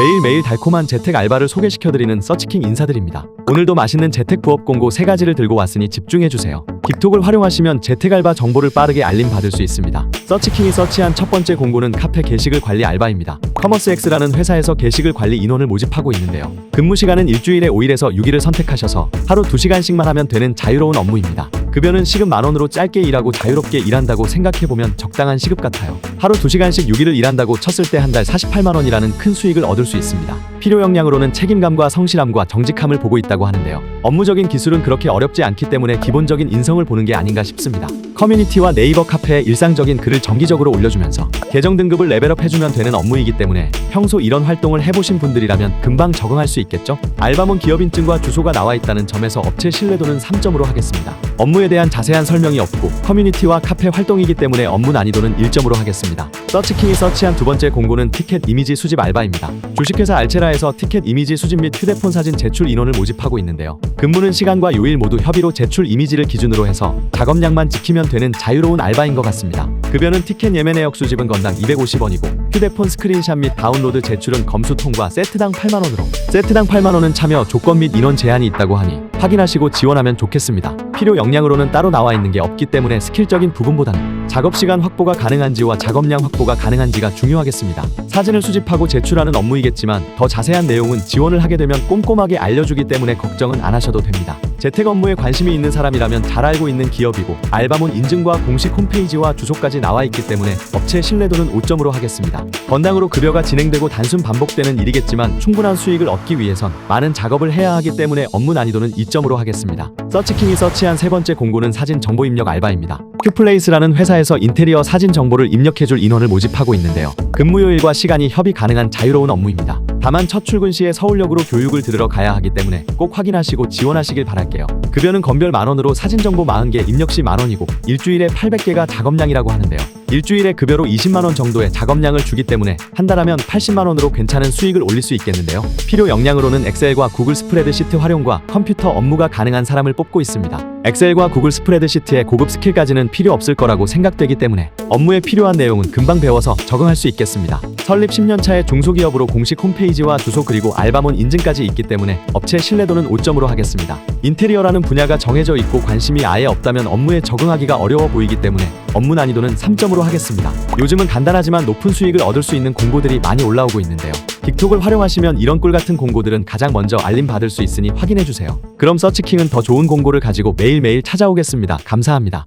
매일매일 달콤한 재택 알바를 소개시켜드리는 서치킹 인사드립니다. 오늘도 맛있는 재택 부업 공고 3가지를 들고 왔으니 집중해주세요. 틱톡을 활용하시면 재택 알바 정보를 빠르게 알림 받을 수 있습니다. 서치킹이 서치한 첫 번째 공고는 카페 게시글 관리 알바입니다. 커머스엑스라는 회사에서 게시글 관리 인원을 모집하고 있는데요. 근무 시간은 일주일에 5일에서 6일을 선택하셔서 하루 2시간씩만 하면 되는 자유로운 업무입니다. 급여는 시급 만 원으로 짧게 일하고 자유롭게 일한다고 생각해보면 적당한 시급 같아요. 하루 2시간씩 6일을 일한다고 쳤을 때 한 달 48만 원이라는 큰 수익을 얻을 수 있습니다. 필요 역량으로는 책임감과 성실함과 정직함을 보고 있다고 하는데요. 업무적인 기술은 그렇게 어렵지 않기 때문에 기본적인 인성을 보는 게 아닌가 싶습니다. 커뮤니티와 네이버 카페에 일상적인 글을 정기적으로 올려주면서 계정 등급을 레벨업 해주면 되는 업무이기 때문에 평소 이런 활동을 해보신 분들이라면 금방 적응할 수 있겠죠? 알바몬 기업인증과 주소가 나와 있다는 점에서 업체 신뢰도는 3점으로 하겠습니다. 업무에 대한 자세한 설명이 없고 커뮤니티와 카페 활동이기 때문에 업무 난이도는 1점으로 하겠습니다. 서치킹이 서치한 두 번째 공고는 티켓 이미지 수집 알바입니다. 주식회사 알체라에서 티켓 이미지 수집 및 휴대폰 사진 제출 인원을 모집하고 있는데요. 근무는 시간과 요일 모두 협의로 제출 이미지를 기준으로 해서 작업량만 지키면 되는 자유로운 알바인 것 같습니다. 급여는 티켓 예매 내역 수집은 건당 250원이고 휴대폰 스크린샷 및 다운로드 제출은 검수 통과 세트당 8만 원으로 세트당 8만 원은 참여 조건 및 인원 제한이 있다고 하니 확인하시고 지원하면 좋겠습니다. 필요 역량으로는 따로 나와 있는 게 없기 때문에 스킬적인 부분보다는 작업 시간 확보가 가능한지와 작업량 확보가 가능한지가 중요하겠습니다. 사진을 수집하고 제출하는 업무이겠지만 더 자세한 내용은 지원을 하게 되면 꼼꼼하게 알려주기 때문에 걱정은 안 하셔도 됩니다. 재택 업무에 관심이 있는 사람이라면 잘 알고 있는 기업이고 알바몬 인증과 공식 홈페이지와 주소까지 나와 있기 때문에 업체 신뢰도는 5점으로 하겠습니다. 건당으로 급여가 진행되고 단순 반복되는 일이겠지만 충분한 수익을 얻기 위해선 많은 작업을 해야 하기 때문에 업무 난이도는 2점으로 하겠습니다. 서치킹이 서치한 세 번째 공고는 사진 정보 입력 알바입니다. 큐플레이스라는 회사에서 인테리어 사진 정보를 입력해줄 인원을 모집하고 있는데요. 근무요일과 시간이 협의 가능한 자유로운 업무입니다. 다만 첫 출근 시에 서울역으로 교육을 들으러 가야 하기 때문에 꼭 확인하시고 지원하시길 바랄게요. 급여는 건별 만원으로 사진 정보 40개 입력 시 만원이고 일주일에 800개가 작업량이라고 하는데요. 일주일에 급여로 20만 원 정도의 작업량을 주기 때문에 한 달 하면 80만 원으로 괜찮은 수익을 올릴 수 있겠는데요. 필요 역량으로는 엑셀과 구글 스프레드시트 활용과 컴퓨터 업무가 가능한 사람을 뽑고 있습니다. 엑셀과 구글 스프레드시트의 고급 스킬까지는 필요 없을 거라고 생각되기 때문에 업무에 필요한 내용은 금방 배워서 적응할 수 있겠습니다. 설립 10년 차의 중소기업으로 공식 홈페이지와 주소 그리고 알바몬 인증까지 있기 때문에 업체 신뢰도는 5점으로 하겠습니다. 인테리어라는 분야가 정해져 있고 관심이 아예 없다면 업무에 적응하기가 어려워 보이기 때문에 업무 난이도는 3점으로 하겠습니다. 요즘은 간단하지만 높은 수익을 얻을 수 있는 공고들이 많이 올라오고 있는데요. 틱톡을 활용하시면 이런 꿀 같은 공고들은 가장 먼저 알림 받을 수 있으니 확인해 주세요. 그럼 서치킹은 더 좋은 공고를 가지고 매일매일 찾아오겠습니다. 감사합니다.